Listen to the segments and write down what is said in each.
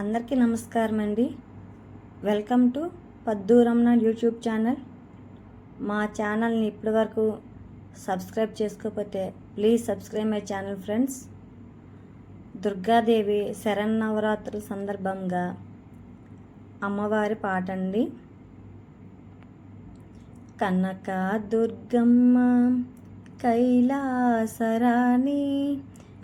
అందరికీ నమస్కారం అండి వెల్కమ్ టు పద్దూరమ్న యూట్యూబ్ ఛానల్. మా ఛానల్ని ఇప్పటి వరకు సబ్స్క్రైబ్ చేసుకోకపోతే please subscribe my channel friends. Durgadevi శరన్నవరాత్రుల సందర్భంగా అమ్మవారి పాట అండి కనక దుర్గమ్మ కైలాసరాణి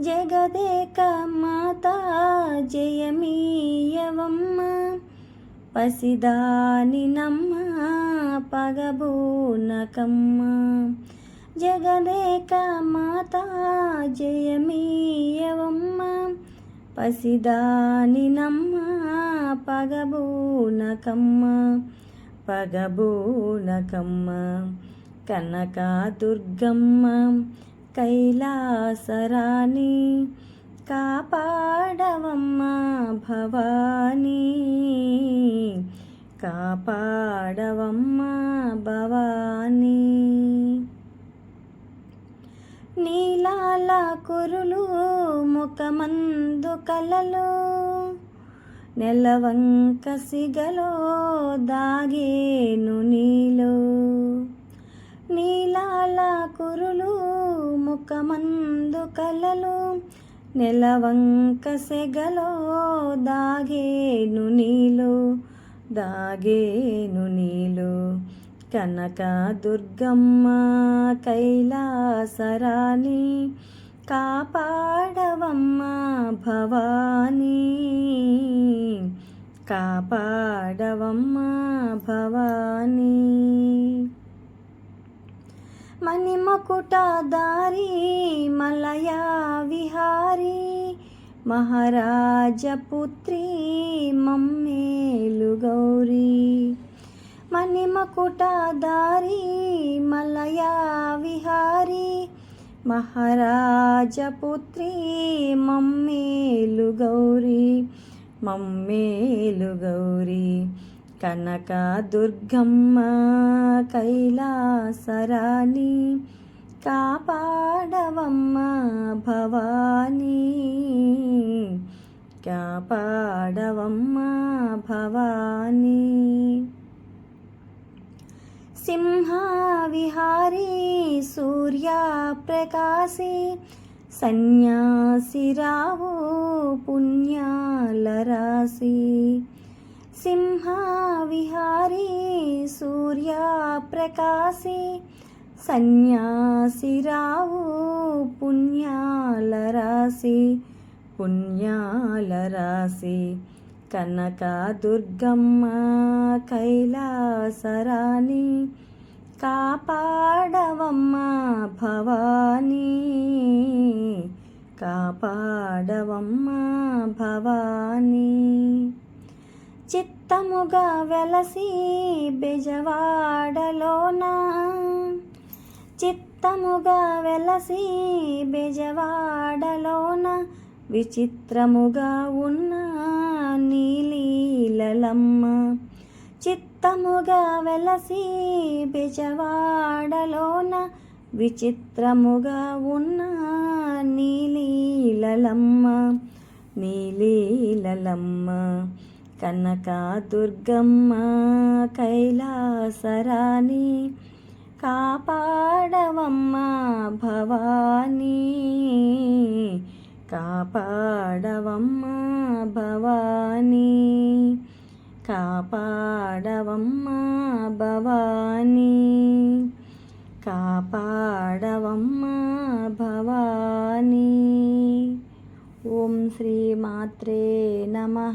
జగదేక మాత జయమీయవమ్మ. పసిదాని నమ్మ పగబూనకమ్మ. జగదేక మాత జయమీయవమ్మ. పసిదాని నమ్మ పగబూనకమ్మ. పగబూనకమ్మ. కనకాదుర్గమ్మ. కైలాసరాణి కాపాడవమ్మా భవానీ. కాపాడవమ్మా భవానీ. నీలాల కురులు ముఖమందు కలలు నెలవంక సిగలో దాగేను నీలో. నీలాల కురులు ముఖమందు కలలు నెలవంక సెగలో దాగేను నీలో దాగేను నీలో. కనక దుర్గమ్మ కైలాసరాణి కాపాడవమ్మ భవానీ. కాపాడవమ్మ భవానీ. మణిమకుటదారి మలయా విహారీ. మహారాజపుత్రి మమ్మేలు గౌరీ. మణిమకుటదారి మలయా విహారీ. మహారాజపుత్రి మమ్మేలు గౌరీ. మమ్మేలు గౌరీ. కనక దుర్గమ్మ కైలాసరాణి కాపాడవమ్మ భవానీ. కాపాడవమ్మ భవానీ. సింహావిహారీ సూర్యప్రకాశి సన్యాసిరావు పుణ్యాల రాశి సింహావిహారీ సూర్యప్రకాశి సన్యాసిరావు పుణ్యాల రాశి పుణ్యాల రాశి కనక దుర్గమ్మ కైలాసరాణి కాపాడవమ్మ భవానీ కాపాడవమ్మ భవానీ. చిత్తముగా వెలసి బెజవాడలోన. చిత్తముగా వెలసి బెజవాడలోన. విచిత్రముగా ఉన్న నీలీలలమ్మ. చిత్తముగా వెలసి బెజవాడలోన. విచిత్రముగా ఉన్న నీలీలలమ్మ. నీలీలలమ్మ. కనక దుర్గమ్మ కైలాసరాణి కాపాడవమ్మ భవానీ. కాపాడవమ్మ భవానీ. కాపాడవమ్మ భవానీ. కాపాడవమ్మ భవానీ. ఓం శ్రీ మాత్రే నమ.